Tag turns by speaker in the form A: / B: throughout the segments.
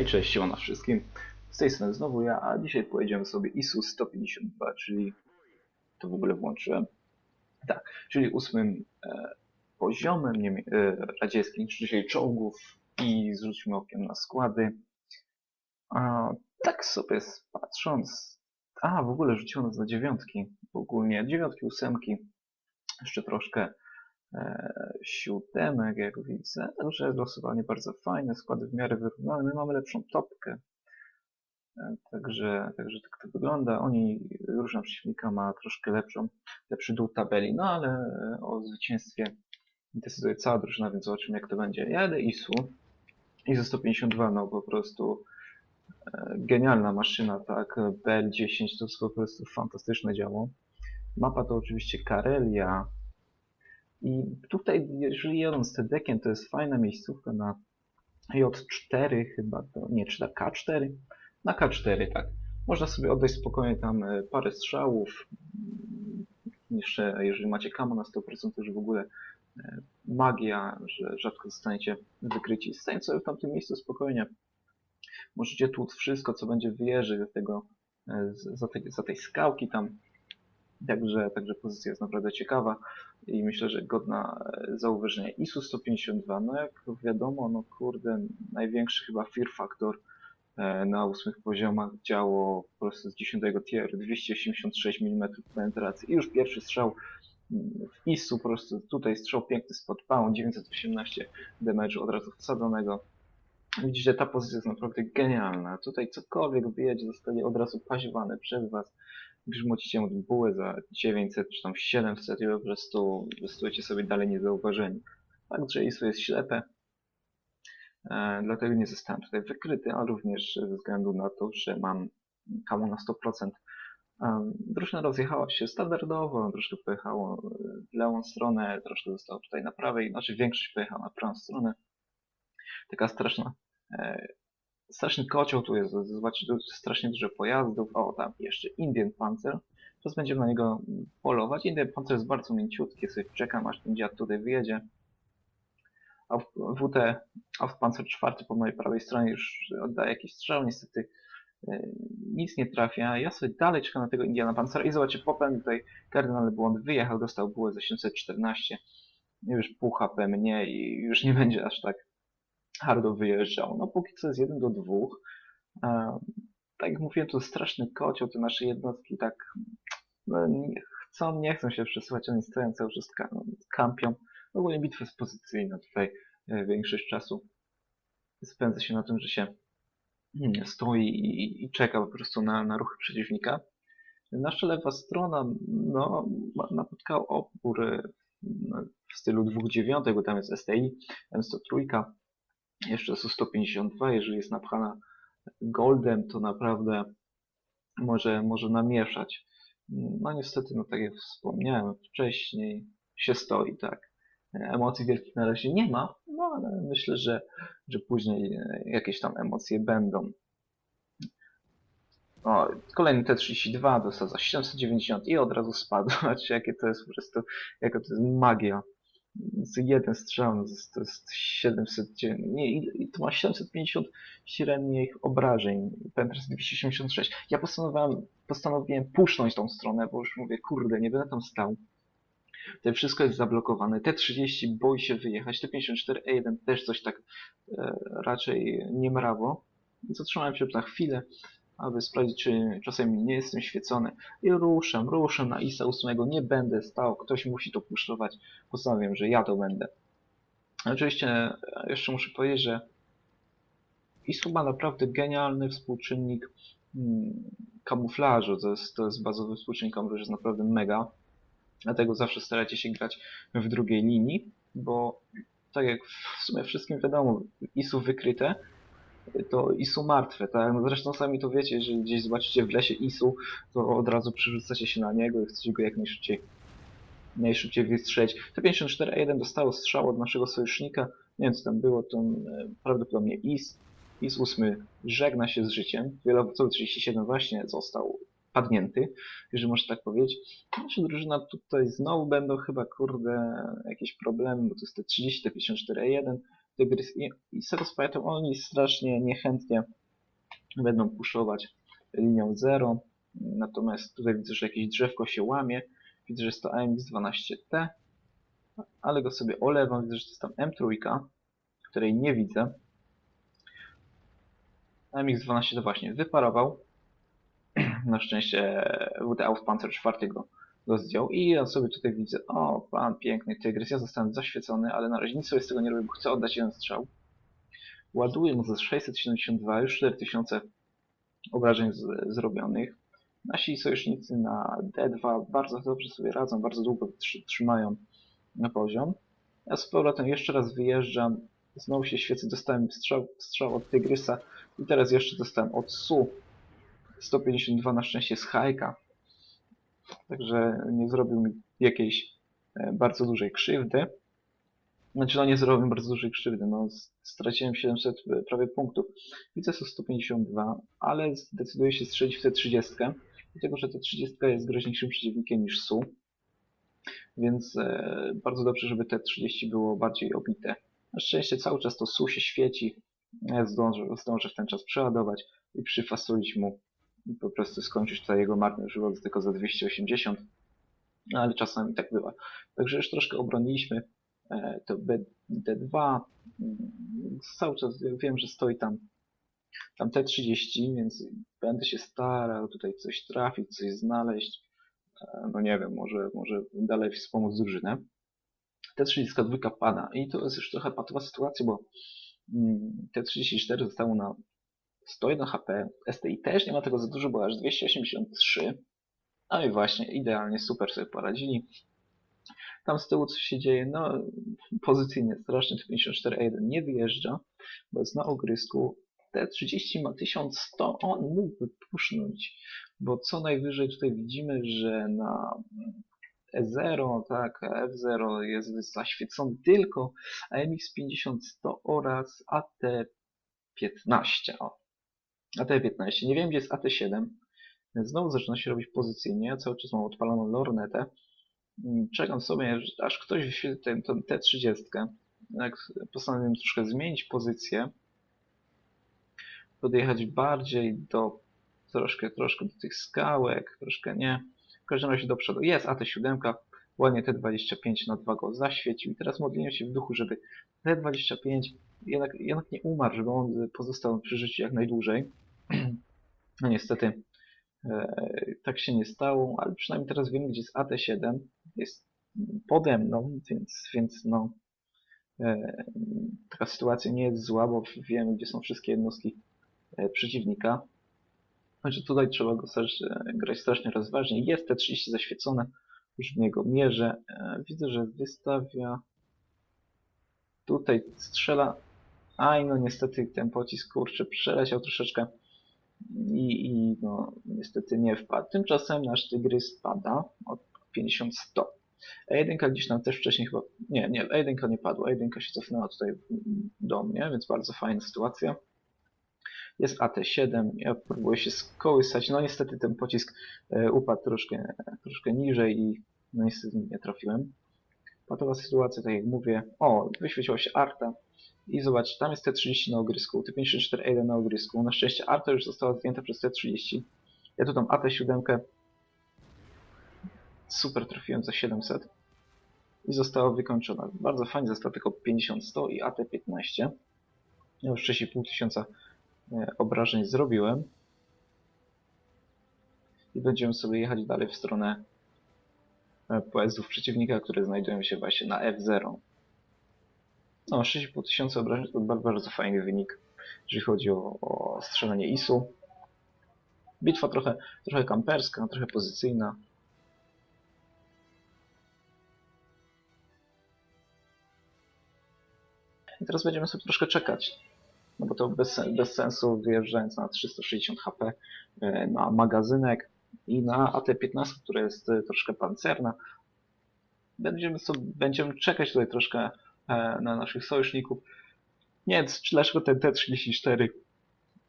A: Hej, cześć, siema wszystkim. Z tej strony znowu ja, a dzisiaj pojedziemy sobie ISU 152, czyli to w ogóle włączyłem. Tak, czyli ósmym e, poziomem e, radzieckim, czyli czołgów i zrzućmy okiem na składy. A, tak sobie patrząc, a w ogóle rzuciło nas na dziewiątki, ogólnie dziewiątki, ósemki, jeszcze troszkę siódemek, jak widzę. Także losowanie bardzo fajne, składy w miarę wyrównane. My mamy lepszą topkę. E, Także, także tak to wygląda. Oni, różna przeciwnika ma troszkę lepszą, lepszy dół tabeli, no ale e, o zwycięstwie decyduje cała drużyna, więc zobaczymy jak to będzie. Jadę ISU. ISU 152, no po prostu e, genialna maszyna, tak. BL10 to jest po prostu fantastyczne działo. Mapa to oczywiście Karelia, i tutaj, jeżeli jadąc TDK-iem, to jest fajna miejscówka na J4 chyba, to nie, czy na K4? Na K4, tak. Można sobie oddać spokojnie tam e, parę strzałów. Mm, Jeszcze, jeżeli macie kamo na 100%, to już w ogóle e, magia, że rzadko zostaniecie wykryci. Stań sobie w tamtym miejscu spokojnie. Możecie tłuc wszystko, co będzie w wieży tego, e, z- za, za tej skałki tam. Także, także pozycja jest naprawdę ciekawa i myślę, że godna e, zauważenia. ISU 152, no jak wiadomo, no kurde, największy chyba fear factor e, na ósmych poziomach działo po prostu z 10 tier 286 mm penetracji i już pierwszy strzał mm, w ISU, po prostu tutaj strzał piękny spod pałą, 918 damage'u od razu wsadzonego. Widzicie, ta pozycja jest naprawdę genialna. Tutaj cokolwiek wyjedzie, zostanie od razu paźwane przez was grzmocicie mu bułę za 900 czy tam 700 i po prostu wystujecie sobie dalej niezauważeni. Fakt, że jest ślepe, e, dlatego nie zostałem tutaj wykryty, a również ze względu na to, że mam kamo na 100%. Um, drużyna rozjechała się standardowo, troszkę pojechało w lewą stronę, troszkę zostało tutaj na prawej, znaczy większość pojechała na prawą stronę. Taka straszna e, straszny kocioł tu jest, zobaczcie, tu jest strasznie dużo pojazdów, o tam jeszcze Indian Panzer, teraz będziemy na niego polować, Indian Panzer jest bardzo mięciutki, sobie czekam aż ten dziad tutaj wyjedzie, a WT, Panzer czwarty po mojej prawej stronie już oddaje jakiś strzał, niestety e, nic nie trafia, ja sobie dalej czekam na tego Indiana Pancera i zobaczcie, popełnił tutaj kardynalny błąd, wyjechał, dostał bułę za 714, już pół HP mnie i już nie będzie aż tak hardo wyjeżdżał. No póki co jest 1 do 2. E, tak jak mówiłem, to straszny kocioł, te nasze jednostki tak no, nie chcą, nie chcą się przesuwać, oni stoją cały czas ka- kampią. Ogólnie bitwa jest pozycyjna tutaj e, większość czasu spędza się na tym, że się mm, stoi i, i czeka po prostu na, na ruchy przeciwnika. Nasza lewa strona no, napotkała opór e, w stylu 2.9, bo tam jest STI, M103, jeszcze Su-152, jeżeli jest napchana goldem, to naprawdę może, może namieszać. No niestety, no tak jak wspomniałem wcześniej, się stoi, tak. Emocji wielkich na razie nie ma, no ale myślę, że, że później e, jakieś tam emocje będą. O, kolejny T-32 dostał za 790 i od razu spadł. Zobaczcie, jakie to jest po prostu, jaka to jest magia. Jeden strzał, no, to jest- to jest 700, nie, to ma 750 średnich obrażeń, Penters 286. Ja postanowiłem, postanowiłem puszcząć tą stronę, bo już mówię, kurde, nie będę tam stał. Tutaj wszystko jest zablokowane. T30 boi się wyjechać, T54A1 też coś tak e, raczej nie mrawo. Zatrzymałem się na chwilę, aby sprawdzić, czy czasem nie jestem świecony. I ruszam, ruszam na ISA 8, nie będę stał, ktoś musi to puszczować. Postanowiłem, że ja to będę. Oczywiście e, jeszcze muszę powiedzieć, że ISU ma naprawdę genialny współczynnik mm, kamuflażu. To jest, to jest bazowy współczynnik kamuflażu, jest naprawdę mega. Dlatego zawsze starajcie się grać w drugiej linii, bo tak jak w sumie wszystkim wiadomo, ISU wykryte, to ISU martwe, tak? No zresztą sami to wiecie, jeżeli gdzieś zobaczycie w lesie ISU, to od razu przerzucacie się na niego i chcecie go jak najszybciej, najszybciej wystrzelić. T-54A1 dostało strzał od naszego sojusznika, nie wiem co tam było, to e, prawdopodobnie IS. IS-8 żegna się z życiem, wielowocowy 37 właśnie został padnięty, jeżeli można tak powiedzieć. Nasza drużyna tutaj znowu będą chyba, kurde, jakieś problemy, bo to jest te 30, te 54A1, Tygrys i, i z pamiętam, oni strasznie niechętnie będą puszować linią 0. Natomiast tutaj widzę, że jakieś drzewko się łamie. Widzę, że jest to AMX12T, ale go sobie olewam. Widzę, że to jest tam M3, której nie widzę. AMX12 to właśnie wyparował. Na szczęście WD Auspanzer 4 zdjął. I ja sobie tutaj widzę, o, pan piękny tygrys. Ja zostałem zaświecony, ale na razie nic sobie z tego nie robię, bo chcę oddać jeden strzał. Ładuję mu za 672, już 4000 obrażeń z, zrobionych. Nasi sojusznicy na D2 bardzo dobrze sobie radzą, bardzo długo trzymają na poziom. Ja z powrotem jeszcze raz wyjeżdżam, znowu się świecę, dostałem strzał, strzał od Tygrysa i teraz jeszcze dostałem od Su. 152 na szczęście z Hajka. Także nie zrobił mi jakiejś e, bardzo dużej krzywdy. Znaczy, no nie zrobił bardzo dużej krzywdy, no straciłem 700 e, prawie punktów. Widzę są 152, ale zdecyduję się strzelić w tę 30, dlatego że ta 30 jest groźniejszym przeciwnikiem niż Su. Więc e, bardzo dobrze, żeby te 30 było bardziej obite. Na szczęście cały czas to Su się świeci, zdążę, zdążę w ten czas przeładować i przyfasulić mu i po prostu skończyć tutaj jego marny żywot tylko za 280. No, ale czasami tak bywa. Także już troszkę obroniliśmy e, to D2. Cały czas wiem, że stoi tam, tam T30, więc będę się starał tutaj coś trafić, coś znaleźć. E, no nie wiem, może, może dalej wspomóc drużynę. T32 pada i to jest już trochę patowa sytuacja, bo mm, T34 zostało na 101 HP. STI też nie ma tego za dużo, bo aż 283. No i właśnie, idealnie, super sobie poradzili. Tam z tyłu co się dzieje? No, pozycyjnie strasznie, T54A1 nie wyjeżdża, bo jest na ogrysku. T30 ma 1100, on mógłby pusznąć, bo co najwyżej tutaj widzimy, że na E0, tak, F0 jest zaświecony tylko AMX50 100 oraz AT15. O, AT15. Nie wiem, gdzie jest AT7. Więc znowu zaczyna się robić pozycyjnie. Ja cały czas mam odpaloną lornetę. Mm, czekam sobie, aż ktoś wyświetli tę T30. Jak postanowiłem troszkę zmienić pozycję, podjechać bardziej do troszkę, troszkę do tych skałek, troszkę nie. W każdym razie do przodu. Jest AT7, ładnie T25 na 2 go zaświecił. I teraz modliłem się w duchu, żeby T25 jednak, jednak nie umarł, żeby on pozostał przy życiu jak najdłużej. No niestety e, tak się nie stało, ale przynajmniej teraz wiemy, gdzie jest AT7. Jest pode mną, więc, więc no, e, taka sytuacja nie jest zła, bo wiemy, gdzie są wszystkie jednostki e, przeciwnika. Znaczy tutaj trzeba go grać strasznie rozważnie. Jest T30 zaświecone, już w niego mierzę. Widzę, że wystawia. Tutaj strzela. Aj, no niestety ten pocisk kurczę przeleciał troszeczkę i, i no, niestety nie wpadł. Tymczasem nasz tygrys spada od 50-100. A1 gdzieś nam też wcześniej chyba... Nie, nie, A1 nie padła. A1 się cofnęła tutaj do mnie, więc bardzo fajna sytuacja. Jest AT7, ja próbuję się skołysać. No niestety ten pocisk e, upadł troszkę, troszkę niżej i no niestety nie trafiłem. Patowa sytuacja, tak jak mówię. O, wyświeciła się Arta. I zobacz, tam jest T30 na ogrysku, T54A na ogrysku. Na szczęście Arta już została zdjęta przez T30. Ja tu tam AT7 super trafiłem za 700 i została wykończona. Bardzo fajnie zostało tylko 50-100 i AT15. Ja już 6,5 tysiąca e, obrażeń zrobiłem. I będziemy sobie jechać dalej w stronę pojazdów przeciwnika, które znajdują się właśnie na F0. No, 6,5 tysiąca obrażeń to bardzo fajny wynik, jeżeli chodzi o, o strzelanie ISU. Bitwa trochę, trochę kamperska, trochę pozycyjna. I teraz będziemy sobie troszkę czekać. No bo to bez, bez sensu wyjeżdżając na 360 HP e, na magazynek i na AT-15, która jest e, troszkę pancerna. Będziemy, sobie, będziemy czekać tutaj troszkę E, na naszych sojuszników. Nie wiem, dlaczego ten T-34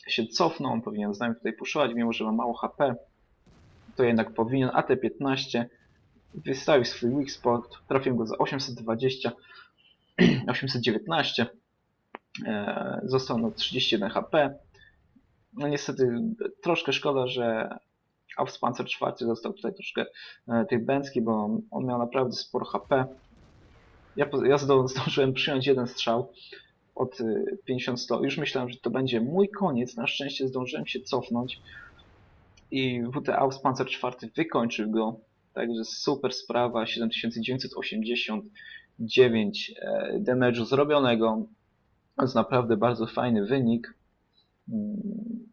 A: się cofnął, on powinien z nami tutaj puszować, mimo że ma mało HP. To jednak powinien. AT-15 wystawił swój weak spot, trafił go za 820, 819. E, został na 31 HP. No niestety troszkę szkoda, że Aufspanzer 4 dostał tutaj troszkę e, tej bęcki, bo on, miał naprawdę sporo HP. Ja, ja zdążyłem przyjąć jeden strzał od y, 50-100. Już myślałem, że to będzie mój koniec. Na szczęście zdążyłem się cofnąć i WT Auspanzer 4 wykończył go. Także super sprawa, 7989 e, damage'u zrobionego. To jest naprawdę bardzo fajny wynik.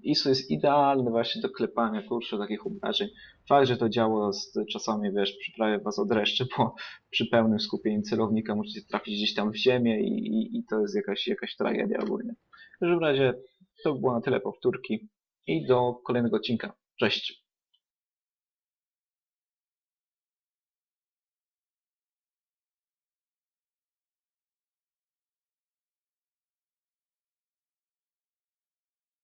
A: ISO jest idealny właśnie do klepania, kurczę, takich obrażeń. Fakt, że to działo z czasami, wiesz, przyprawia was od dreszcze, bo przy pełnym skupieniu celownika musicie trafić gdzieś tam w ziemię i, i, i to jest jakaś, jakaś tragedia ogólnie. W każdym razie to by było na tyle powtórki i do kolejnego odcinka. Cześć!